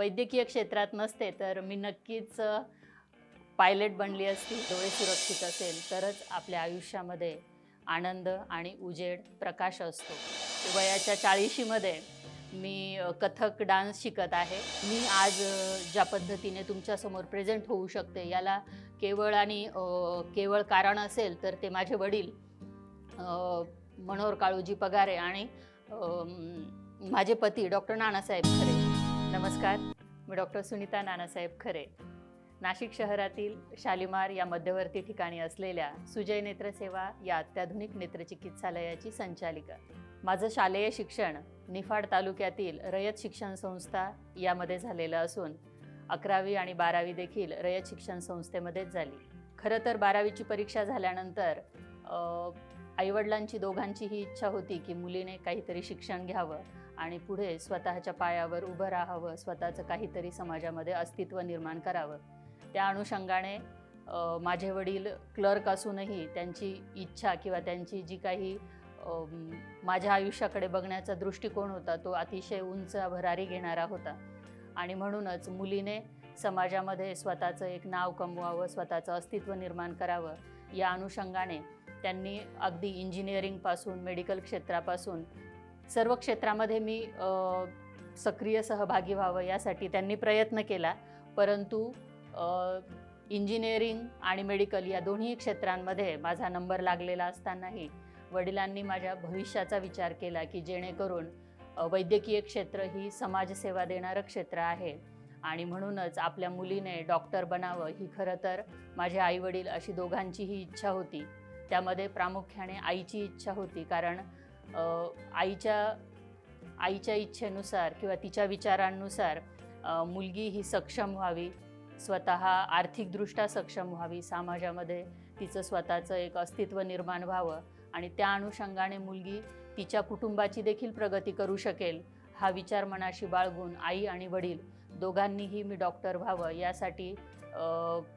वैद्यकीय क्षेत्रात नसते तर मी नक्कीच पायलट बनली असती डोळे सुरक्षित असेल तरच आपल्या आयुष्यामध्ये आनंद आणि उजेड प्रकाश असतो. वयाच्या चाळीशीमध्ये मी कथक डान्स शिकत आहे. मी आज ज्या पद्धतीने तुमच्यासमोर प्रेझेंट होऊ शकते याला केवळ आणि केवळ कारण असेल तर ते माझे वडील मनोहर काळूजी पगारे आणि माझे पती डॉक्टर नानासाहेब खरे. नमस्कार. मी डॉक्टर सुनीता नानासाहेब खरे. नाशिक शहरातील शालिमार या मध्यवर्ती ठिकाणी असलेल्या सुजय नेत्रसेवा या अत्याधुनिक नेत्रचिकित्सालयाची संचालिका. माझं शालेय शिक्षण निफाड तालुक्यातील रयत शिक्षण संस्था यामध्ये झालेलं असून अकरावी आणि बारावी देखील रयत शिक्षण संस्थेमध्येच झाली. खरं तर बारावीची परीक्षा झाल्यानंतर आईवडिलांची दोघांचीही इच्छा होती की मुलीने काहीतरी शिक्षण घ्यावं. आणि पुढे स्वतःच्या पायावर उभं राहावं स्वतःचं काहीतरी समाजामध्ये अस्तित्व निर्माण करावं. त्या अनुषंगाने माझे वडील क्लर्क असूनही त्यांची इच्छा किंवा त्यांची जी काही माझ्या आयुष्याकडे बघण्याचा दृष्टिकोन होता तो अतिशय उंच भरारी घेणारा होता. आणि म्हणूनच मुलीने समाजामध्ये स्वतःचं एक नाव कमवावं स्वतःचं अस्तित्व निर्माण करावं या अनुषंगाने त्यांनी अगदी इंजिनिअरिंगपासून मेडिकल क्षेत्रापासून सर्व क्षेत्रामध्ये मी सक्रिय सहभागी व्हावं यासाठी त्यांनी प्रयत्न केला. परंतु इंजिनिअरिंग आणि मेडिकल या दोन्ही क्षेत्रांमध्ये माझा नंबर लागलेला असतानाही वडिलांनी माझ्या भविष्याचा विचार केला की जेणेकरून वैद्यकीय क्षेत्र ही समाजसेवा देणारं क्षेत्र आहे. आणि म्हणूनच आपल्या मुलीने डॉक्टर बनावं ही खरं तर माझे आईवडील अशी दोघांचीही इच्छा होती. त्यामध्ये प्रामुख्याने आईची इच्छा होती कारण आईच्या आईच्या इच्छेनुसार किंवा तिच्या विचारांनुसार मुलगी ही सक्षम व्हावी स्वतः आर्थिकदृष्ट्या सक्षम व्हावी समाजामध्ये तिचं स्वतःचं एक अस्तित्व निर्माण व्हावं आणि त्या अनुषंगाने मुलगी तिच्या कुटुंबाची देखील प्रगती करू शकेल हा विचार मनाशी बाळगून आई आणि वडील दोघांनीही मी डॉक्टर व्हावं यासाठी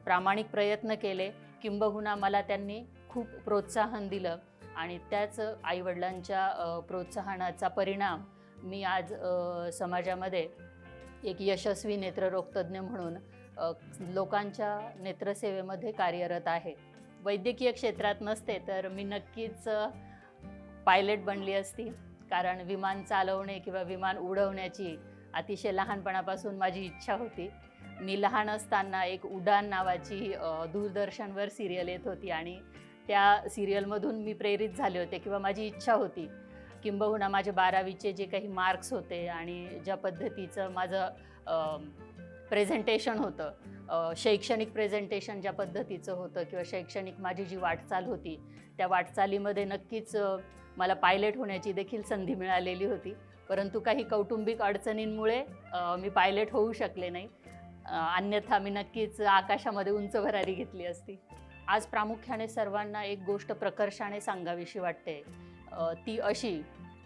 प्रामाणिक प्रयत्न केले. किंबहुना मला त्यांनी खूप प्रोत्साहन दिलं. आणि त्याच आईवडिलांच्या प्रोत्साहनाचा परिणाम मी आज समाजामध्ये एक यशस्वी नेत्ररोगतज्ञ म्हणून लोकांच्या नेत्रसेवेमध्ये कार्यरत आहे. वैद्यकीय क्षेत्रात नसते तर मी नक्कीच पायलट बनली असती. कारण विमान चालवणे किंवा विमान उडवण्याची अतिशय लहानपणापासून माझी इच्छा होती. मी लहान असताना एक उडान नावाची दूरदर्शनवर सिरियल येत होती आणि त्या सिरियलमधून मी प्रेरित झाले होते किंवा माझी इच्छा होती. किंबहुना माझे बारावीचे जे काही मार्क्स होते आणि ज्या पद्धतीचं माझं प्रेझेंटेशन होतं शैक्षणिक प्रेझेंटेशन ज्या पद्धतीचं होतं किंवा शैक्षणिक माझी जी वाटचाल होती त्या वाटचालीमध्ये नक्कीच मला पायलट होण्याची देखील संधी मिळालेली होती. परंतु काही कौटुंबिक अडचणींमुळे मी पायलट होऊ शकले नाही. अन्यथा मी नक्कीच आकाशामध्ये उंच भरारी घेतली असती. आज प्रामुख्याने सर्वांना एक गोष्ट प्रकर्षाने सांगावीशी वाटते. ती अशी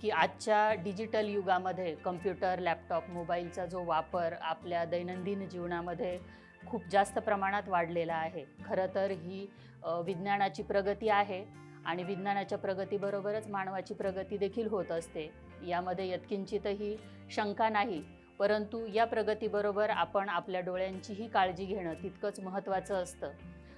की आजच्या डिजिटल युगामध्ये कम्प्युटर लॅपटॉप मोबाईलचा जो वापर आपल्या दैनंदिन जीवनामध्ये खूप जास्त प्रमाणात वाढलेला आहे. खरं तर ही विज्ञानाची प्रगती आहे आणि विज्ञानाच्या प्रगतीबरोबरच मानवाची प्रगती देखील होत असते. यामध्ये यत्किंचितही शंका नाही परंतु या प्रगतीबरोबर आपण आपल्या डोळ्यांचीही काळजी घेणं तितकंच महत्त्वाचं असतं.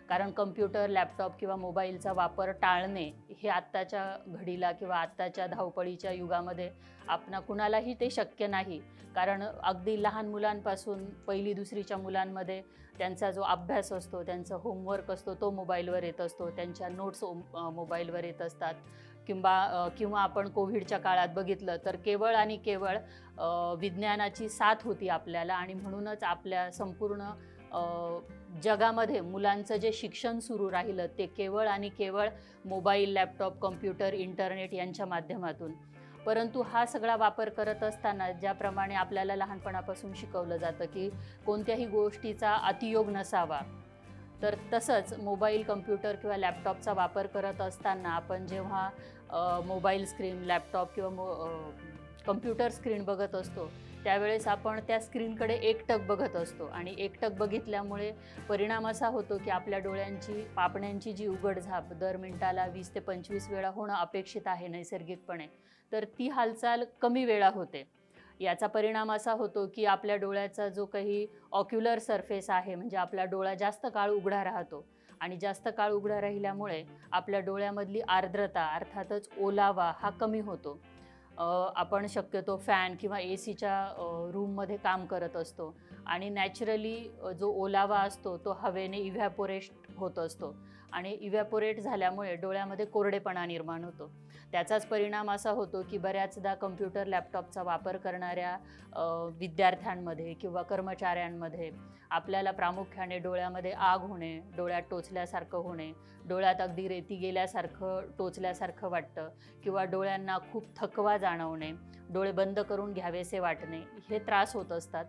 कारण कम्प्युटर लॅपटॉप किंवा मोबाईलचा वापर टाळणे हे आत्ताच्या घडीला किंवा आत्ताच्या धावपळीच्या युगामध्ये आपणा कुणालाही ते शक्य नाही. कारण अगदी लहान मुलांपासून पहिली दुसरीच्या मुलांमध्ये त्यांचा जो अभ्यास असतो त्यांचा होमवर्क असतो तो मोबाईलवर येत असतो त्यांच्या नोट्स मोबाईलवर येत असतात. किंवा किंवा आपण कोविडच्या काळात बघितलं तर केवळ आणि केवळ विज्ञानाची साथ होती आपल्याला आणि म्हणूनच आपल्या संपूर्ण जगामध्ये मुलांचं जे शिक्षण सुरू राहिलं ते केवळ आणि केवळ मोबाईल लॅपटॉप कम्प्युटर इंटरनेट यांच्या माध्यमातून. परंतु हा सगळा वापर करत असताना ज्याप्रमाणे आपल्याला लहानपणापासून शिकवलं जातं की कोणत्याही गोष्टीचा अतियोग नसावा. तर तसंच मोबाईल कम्प्युटर किंवा लॅपटॉपचा वापर करत असताना आपण जेव्हा मोबाईल स्क्रीन लॅपटॉप किंवा मो कम्प्युटर स्क्रीन बघत असतो त्यावेळेस आपण त्या स्क्रीनकडे एकटक बघत असतो आणि एकटक बघितल्यामुळे परिणाम असा होतो की आपल्या डोळ्यांची पापण्यांची जी उघडझाप दर मिनिटाला वीस ते पंचवीस वेळा होणं अपेक्षित आहे नैसर्गिकपणे तर ती हालचाल कमी वेळा होते. याचा परिणाम असा होतो की आपल्या डोळ्याचा जो काही ऑक्युलर सरफेस आहे म्हणजे आपला डोळा जास्त काळ उघडा राहतो आणि जास्त काळ उघडा राहिल्यामुळे आपल्या डोळ्यामधली आर्द्रता अर्थातच ओलावा हा कमी होतो. आपण शक्यतो फॅन किंवा ए सीच्या रूममध्ये काम करत असतो. आणि नॅचरली जो ओलावा असतो तो हवेने इव्हॅपोरेट होत असतो. आणि इव्हॅपोरेट झाल्यामुळे डोळ्यामध्ये कोरडेपणा निर्माण होतो. त्याचाच परिणाम असा होतो की बऱ्याचदा कम्प्युटर लॅपटॉपचा वापर करणाऱ्या विद्यार्थ्यांमध्ये किंवा कर्मचाऱ्यांमध्ये आपल्याला प्रामुख्याने डोळ्यामध्ये आग होणे डोळ्यात टोचल्यासारखं होणे डोळ्यात अगदी रेती गेल्यासारखं टोचल्यासारखं वाटतं किंवा डोळ्यांना खूप थकवा जाणवणे डोळे बंद करून घ्यावेसे वाटणे हे त्रास होत असतात.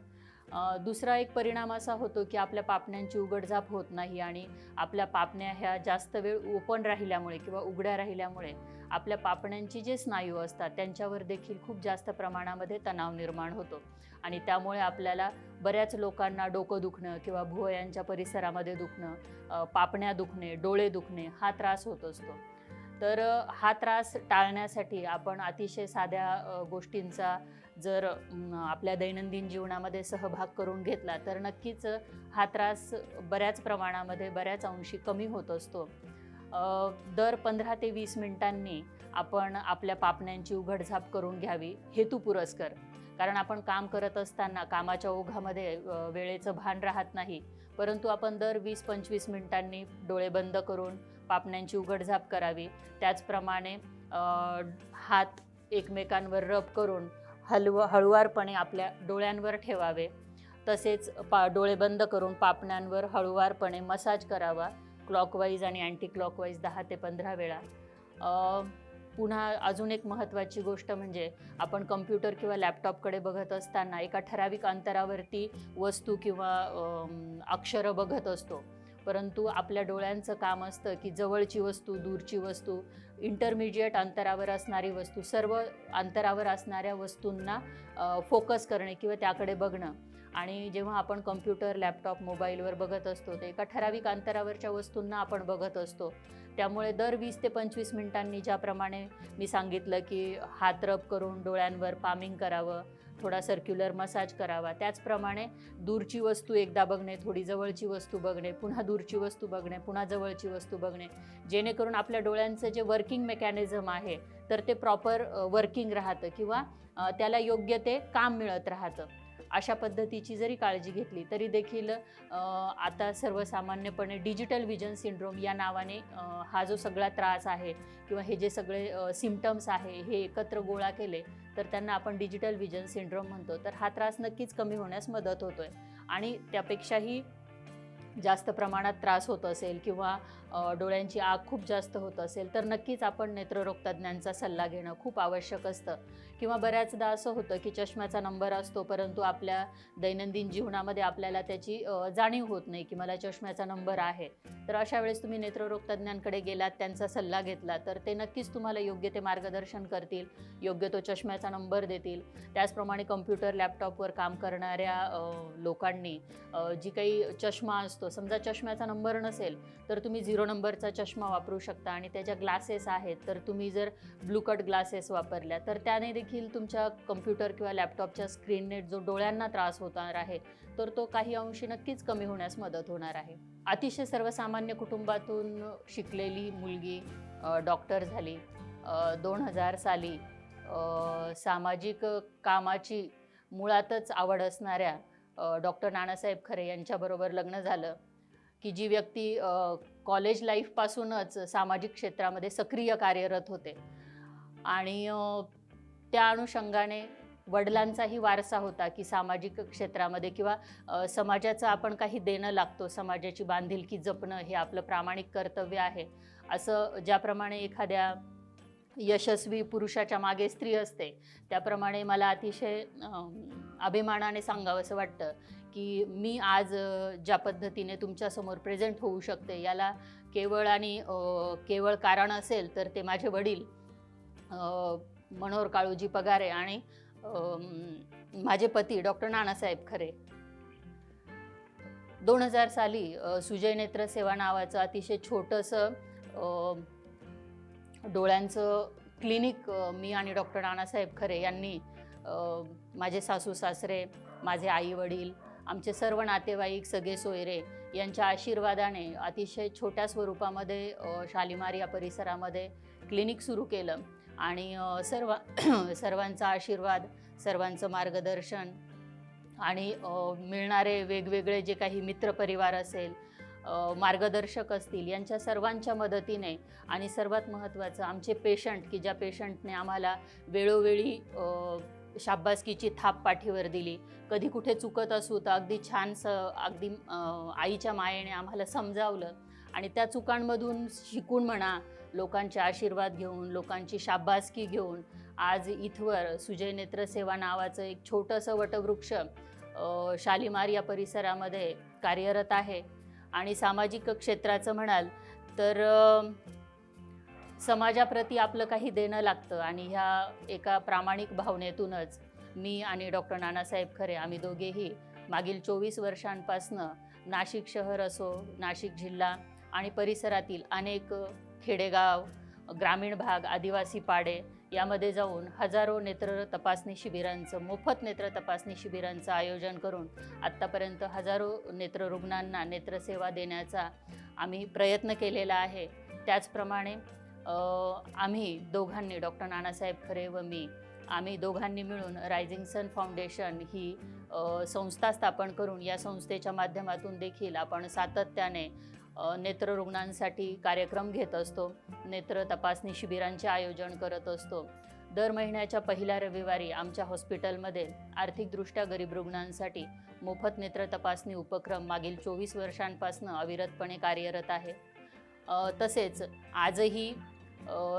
दुसरा एक परिणाम असा होतो की आपल्या पापण्यांची उघडझाप होत नाही आणि आपल्या पापण्या ह्या जास्त वेळ ओपन राहिल्यामुळे किंवा उघड्या राहिल्यामुळे आपल्या पापण्यांची जे स्नायू असतात त्यांच्यावर देखील खूप जास्त प्रमाणामध्ये तणाव निर्माण होतो. आणि त्यामुळे आपल्याला बऱ्याच लोकांना डोकं दुखणं किंवा भुवयांच्या परिसरामध्ये दुखणं पापण्या दुखणे डोळे दुखणे हा त्रास होत असतो. तर हा त्रास टाळण्यासाठी आपण अतिशय साध्या गोष्टींचा जर आपल्या दैनंदिन जीवनामध्ये सहभाग करून घेतला तर नक्कीच हा त्रास बऱ्याच प्रमाणामध्ये बऱ्याच अंशी कमी होत असतो. दर पंधरा ते वीस मिनिटांनी आपण आपल्या पापण्यांची उघडझाप करून घ्यावी हेतू पुरस्कर. कारण आपण काम करत असताना कामाच्या ओघामध्ये वेळेचं भान राहत नाही. परंतु आपण दर वीस पंचवीस मिनिटांनी डोळे बंद करून पापण्यांची उघडझाप करावी. त्याचप्रमाणे हात एकमेकांवर रब करून हलव हळुवारपणे आपल्या डोळ्यांवर ठेवावे. तसेच पा डोळे बंद करून पापण्यांवर हळुवारपणे मसाज करावा. क्लॉकवाईज आणि अँटी क्लॉकवाईज दहा ते पंधरा वेळा. पुन्हा अजून एक महत्त्वाची गोष्ट म्हणजे आपण कम्प्युटर किंवा लॅपटॉपकडे बघत असताना एका ठराविक अंतरावरती वस्तू किंवा अक्षरं बघत असतो. परंतु आपल्या डोळ्यांचं काम असतं की जवळची वस्तू दूरची वस्तू इंटरमिजिएट अंतरावर असणारी वस्तू सर्व अंतरावर असणाऱ्या वस्तूंना फोकस करणे किंवा त्याकडे बघणं. आणि जेव्हा आपण कम्प्युटर लॅपटॉप मोबाईलवर बघत असतो ते एका ठराविक अंतरावरच्या वस्तूंना आपण बघत असतो. त्यामुळे दर वीस ते पंचवीस मिनिटांनी ज्याप्रमाणे मी सांगितलं की हात रब करून डोळ्यांवर पामिंग करावं थोडा सर्क्युलर मसाज करावा त्याचप्रमाणे दूरची वस्तू एकदा बघणे थोडी जवळची वस्तू बघणे पुन्हा दूरची वस्तू बघणे पुन्हा जवळची वस्तू बघणे जेणेकरून आपल्या डोळ्यांचं जे वर्किंग मेकॅनिझम आहे तर ते प्रॉपर वर्किंग राहतं किंवा त्याला योग्य ते काम मिळत राहतं. अशा पद्धतीची जरी काळजी घेतली तरी देखील आता सर्वसामान्यपणे डिजिटल विजन सिंड्रोम या नावाने हा जो सगळा त्रास आहे किंवा हे जे सगळे सिमटम्स आहे हे एकत्र गोळा केले तर त्यांना आपण डिजिटल विजन सिंड्रोम म्हणतो. तर हा त्रास नक्कीच कमी होण्यास मदत होतोय. आणि त्यापेक्षाही जास्त प्रमाणात त्रास होत असेल किंवा डोळ्यांची आग खूप जास्त होत असेल तर नक्कीच आपण नेत्ररोगतज्ञांचा सल्ला घेणं खूप आवश्यक असतं. किंवा बऱ्याचदा असं होतं की चष्म्याचा नंबर असतो परंतु आपल्या दैनंदिन जीवनामध्ये आपल्याला त्याची जाणीव होत नाही की मला चष्म्याचा नंबर आहे. तर अशा वेळेस तुम्ही नेत्ररोग तज्ज्ञांकडे गेलात त्यांचा सल्ला घेतला तर ते नक्कीच तुम्हाला योग्य ते मार्गदर्शन करतील योग्य तो चष्म्याचा नंबर देतील. त्याचप्रमाणे कम्प्युटर लॅपटॉपवर काम करणाऱ्या लोकांनी जी काही चष्मा असतो समजा चष्म्याचा नंबर नसेल तर तुम्ही झिरो नंबरचा चष्मा वापरू शकता आणि त्याच्या ग्लासेस आहेत तर तुम्ही जर ब्लू कट ग्लासेस वापरल्या तर त्याने देखील देखील तुमच्या कम्प्युटर किंवा लॅपटॉपच्या स्क्रीनने जो डोळ्यांना त्रास होणार आहे तर तो काही अंशी नक्कीच कमी होण्यास मदत होणार आहे. अतिशय सर्वसामान्य कुटुंबातून शिकलेली मुलगी डॉक्टर झाली. दोन हजार साली सामाजिक कामाची मुळातच आवड असणाऱ्या डॉक्टर नानासाहेब खरे यांच्याबरोबर लग्न झालं की जी व्यक्ती कॉलेज लाईफपासूनच सामाजिक क्षेत्रामध्ये सक्रिय कार्यरत होते. आणि त्या अनुषंगाने वडिलांचाही वारसा होता की सामाजिक क्षेत्रामध्ये किंवा समाजाचं आपण काही देणं लागतो समाजाची बांधिलकी जपणं हे आपलं प्रामाणिक कर्तव्य आहे. असं ज्याप्रमाणे एखाद्या यशस्वी पुरुषाच्या मागे स्त्री असते त्याप्रमाणे मला अतिशय अभिमानाने सांगावं असं वाटतं की मी आज ज्या पद्धतीने तुमच्यासमोर प्रेझेंट होऊ शकते याला केवळ आणि केवळ कारण असेल तर ते माझे वडील मनोहर काळूजी पगारे आणि माझे पती डॉक्टर नानासाहेब खरे. दोन हजार साली सुजय नेत्र सेवा नावाचं अतिशय छोटंसं डोळ्यांचं क्लिनिक मी आणि डॉक्टर नानासाहेब खरे यांनी माझे सासू सासरे माझे आई वडील आमचे सर्व नातेवाईक सगळे सोयरे यांच्या आशीर्वादाने अतिशय छोट्या स्वरूपामध्ये शालिमार या परिसरामध्ये क्लिनिक सुरू केलं. आणि सर्व सर्वांचा आशीर्वाद सर्वांचं मार्गदर्शन आणि मिळणारे वेगवेगळे जे काही मित्रपरिवार असेल मार्गदर्शक असतील यांच्या सर्वांच्या मदतीने आणि सर्वात महत्त्वाचं आमचे पेशंट की ज्या पेशंटने आम्हाला वेळोवेळी शाब्बासकीची थाप पाठीवर दिली. कधी कुठे चुकत असू तर अगदी छानसं अगदी आईच्या मायेने आम्हाला समजावलं आणि त्या चुकांमधून शिकून म्हणा लोकांचे आशीर्वाद घेऊन लोकांची शाबासकी घेऊन आज इथवर सुजय नेत्रसेवा नावाचं एक छोटंसं वटवृक्ष शालिमार या परिसरामध्ये कार्यरत आहे. आणि सामाजिक क्षेत्राचं म्हणाल तर समाजाप्रती आपलं काही देणं लागतं आणि ह्या एका प्रामाणिक भावनेतूनच मी आणि डॉक्टर नानासाहेब खरे आम्ही दोघेही मागील चोवीस वर्षांपासनं नाशिक शहर असो नाशिक जिल्हा आणि परिसरातील अनेक खेडेगाव ग्रामीण भाग आदिवासी पाडे यामध्ये जाऊन हजारो नेत्र तपासणी शिबिरांचं मोफत नेत्र तपासणी शिबिरांचं आयोजन करून आत्तापर्यंत हजारो नेत्र रुग्णांना नेत्रसेवा देण्याचा आम्ही प्रयत्न केलेला आहे. त्याचप्रमाणे आम्ही दोघांनी डॉक्टर नानासाहेब खरे व मी आम्ही दोघांनी मिळून रायझिंग सन फाउंडेशन ही संस्था स्थापन करून या संस्थेच्या माध्यमातून देखील आपण सातत्याने नेत्र नेत्ररुग्णांसाठी कार्यक्रम घेत असतो. नेत्र तपासणी शिबिरांचे आयोजन करत असतो. दर महिन्याच्या पहिल्या रविवारी आमच्या हॉस्पिटलमध्ये आर्थिकदृष्ट्या गरीब रुग्णांसाठी मोफत नेत्र तपासणी उपक्रम मागील चोवीस वर्षांपासून अविरतपणे कार्यरत आहे. तसेच आजही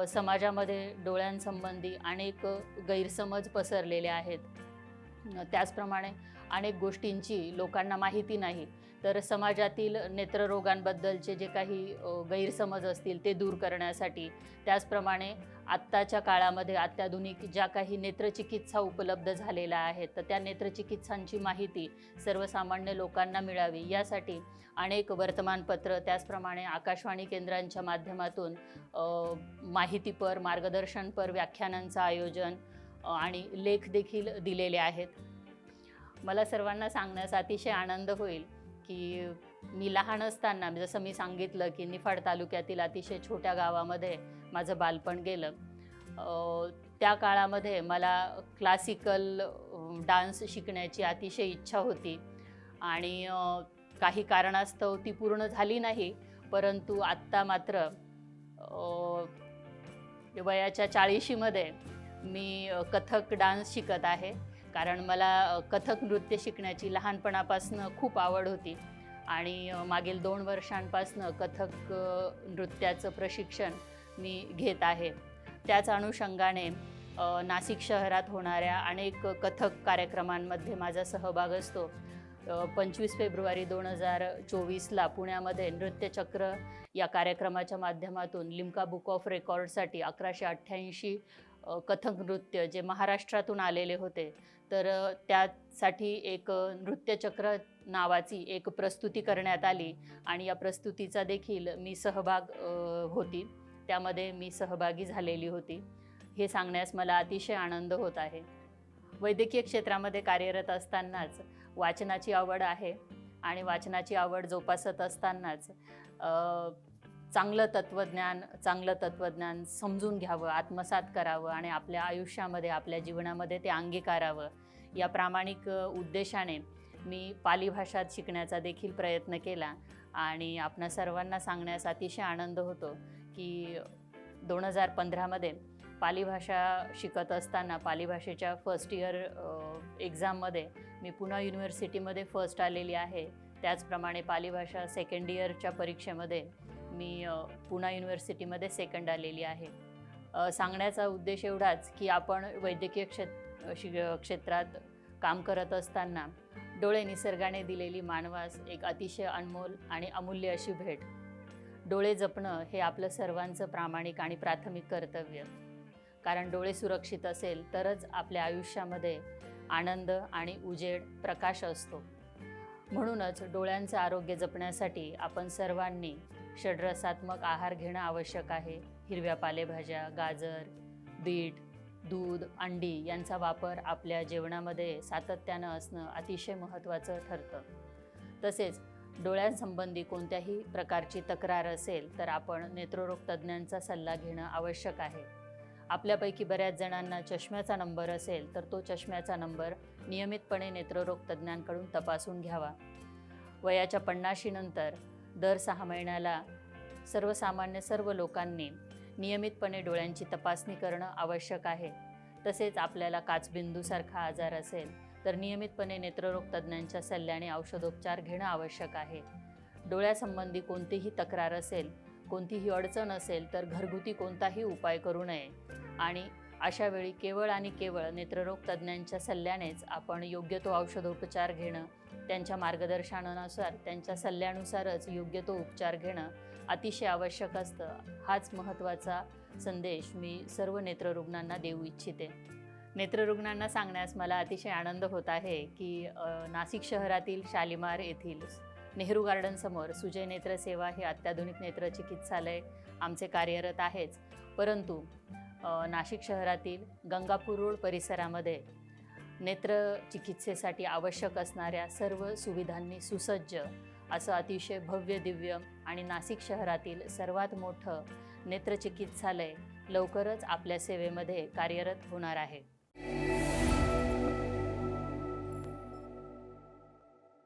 समाजामध्ये डोळ्यांसंबंधी अनेक गैरसमज पसरलेले आहेत. त्याचप्रमाणे अनेक गोष्टींची लोकांना माहिती नाही. तर समाजातील नेत्ररोगांबद्दलचे जे काही गैरसमज असतील ते दूर करण्यासाठी त्याचप्रमाणे आत्ताच्या काळामध्ये अत्याधुनिक ज्या काही नेत्रचिकित्सा उपलब्ध झालेल्या आहेत तर त्या नेत्रचिकित्सांची माहिती सर्वसामान्य लोकांना मिळावी. यासाठी अनेक वर्तमानपत्र त्याचप्रमाणे आकाशवाणी केंद्रांच्या माध्यमातून माहितीपर मार्गदर्शनपर व्याख्यानांचं आयोजन आणि लेख देखील दिलेले आहेत. मला सर्वांना सांगण्यास अतिशय आनंद होईल की मी लहान असताना म्हणजे जसं मी सांगितलं की निफाड तालुक्यातील अतिशय छोट्या गावामध्ये माझं बालपण गेलं. त्या काळामध्ये मला क्लासिकल डान्स शिकण्याची अतिशय इच्छा होती. आणि काही कारणास्तव ती पूर्ण झाली नाही परंतु आत्ता मात्र वयाच्या चाळीशीमध्ये मी कथक डान्स शिकत आहे. कारण मला कथक नृत्य शिकण्याची लहानपणापासून खूप आवड होती आणि मागील दोन वर्षांपासून कथक नृत्याचं प्रशिक्षण मी घेत आहे. त्याच अनुषंगाने नाशिक शहरात होणाऱ्या अनेक कथक कार्यक्रमांमध्ये माझा सहभाग असतो. पंचवीस फेब्रुवारी दोन हजार चोवीसला पुण्यामध्ये नृत्यचक्र या कार्यक्रमाच्या माध्यमातून लिम्का बुक ऑफ रेकॉर्डसाठी अकराशे अठ्ठ्याऐंशी कथक नृत्य जे महाराष्ट्रातून आलेले होते तर त्यासाठी एक नृत्यचक्र नावाची एक प्रस्तुती करण्यात आली आणि या प्रस्तुतीचा देखील मी सहभाग होती. त्यामध्ये मी सहभागी झालेली होती. हे सांगण्यास मला अतिशय आनंद होत आहे. वैद्यकीय क्षेत्रामध्ये कार्यरत असतानाच वाचनाची आवड आहे आणि वाचनाची आवड जोपासत असतानाच चांगलं तत्त्वज्ञान चांगलं तत्त्वज्ञान समजून घ्यावं आत्मसात करावं आणि आपल्या आयुष्यामध्ये आपल्या जीवनामध्ये ते अंगीकारावं. या प्रामाणिक उद्देशाने मी पाली भाषात शिकण्याचा देखील प्रयत्न केला आणि आपणा सर्वांना सांगण्यास अतिशय आनंद होतो की दोन हजार पंधरामध्ये पाली भाषा शिकत असताना पाली भाषेच्या फर्स्ट इयर एक्झाममध्ये मी पुणा युनिव्हर्सिटीमध्ये फर्स्ट आलेली आहे. त्याचप्रमाणे पाली भाषा सेकंड इयरच्या परीक्षेमध्ये मी पुणा युनिव्हर्सिटीमध्ये सेकंड आलेली आहे. सांगण्याचा उद्देश एवढाच की आपण वैद्यकीय क्षेत्र शि क्षेत्रात काम करत असताना डोळे निसर्गाने दिलेली मानवास एक अतिशय अनमोल आणि अमूल्य अशी भेट. डोळे जपणं हे आपलं सर्वांचं प्रामाणिक आणि प्राथमिक कर्तव्य. कारण डोळे सुरक्षित असेल तरच आपल्या आयुष्यामध्ये आनंद आणि उजेड प्रकाश असतो. म्हणूनच डोळ्यांचं आरोग्य जपण्यासाठी आपण सर्वांनी षड्रसात्मक आहार घेणं आवश्यक आहे. हिरव्या पालेभाज्या गाजर बीट दूध अंडी यांचा वापर आपल्या जेवणामध्ये सातत्यानं असणं अतिशय महत्त्वाचं ठरतं. तसेच डोळ्यांसंबंधी कोणत्याही प्रकारची तक्रार असेल तर आपण नेत्ररोग तज्ज्ञांचा सल्ला घेणं आवश्यक आहे. आपल्यापैकी बऱ्याच जणांना चष्म्याचा नंबर असेल तर तो चष्म्याचा नंबर नियमितपणे नेत्ररोग तज्ज्ञांकडून तपासून घ्यावा. वयाच्या पन्नाशीनंतर दर सहा महिन्याला सर्वसामान्य सर्व लोकांनी नियमितपणे डोळ्यांची तपासणी करणं आवश्यक आहे. तसेच आपल्याला काचबिंदूसारखा आजार असेल तर नियमितपणे नेत्ररोग तज्ज्ञांच्या सल्ल्याने औषधोपचार घेणं आवश्यक आहे. डोळ्यासंबंधी कोणतीही तक्रार असेल कोणतीही अडचण असेल तर घरगुती कोणताही उपाय करू नये. आणि अशा वेळी केवळ आणि केवळ नेत्ररोग तज्ज्ञांच्या सल्ल्यानेच आपण योग्य तो औषधोपचार घेणं त्यांच्या मार्गदर्शनानुसार त्यांच्या सल्ल्यानुसारच योग्य तो उपचार घेणं अतिशय आवश्यक असतं. हाच महत्त्वाचा संदेश मी सर्व नेत्ररुग्णांना देऊ इच्छिते. नेत्ररुग्णांना सांगण्यास मला अतिशय आनंद होत आहे की नाशिक शहरातील शालिमार येथील नेहरू गार्डनसमोर सुजय नेत्र सेवा हे अत्याधुनिक नेत्र चिकित्सालय आमचे कार्यरत आहेच. परंतु नाशिक शहरातील गंगापूर रोड परिसरामध्ये नेत्र चिकित्सेसाठी आवश्यक असणाऱ्या सर्व सुविधांनी सुसज्ज असं अतिशय भव्य दिव्य आणि नाशिक शहरातील सर्वात मोठं नेत्रचिकित्सालय लवकरच आपल्या सेवेमध्ये कार्यरत होणार आहे.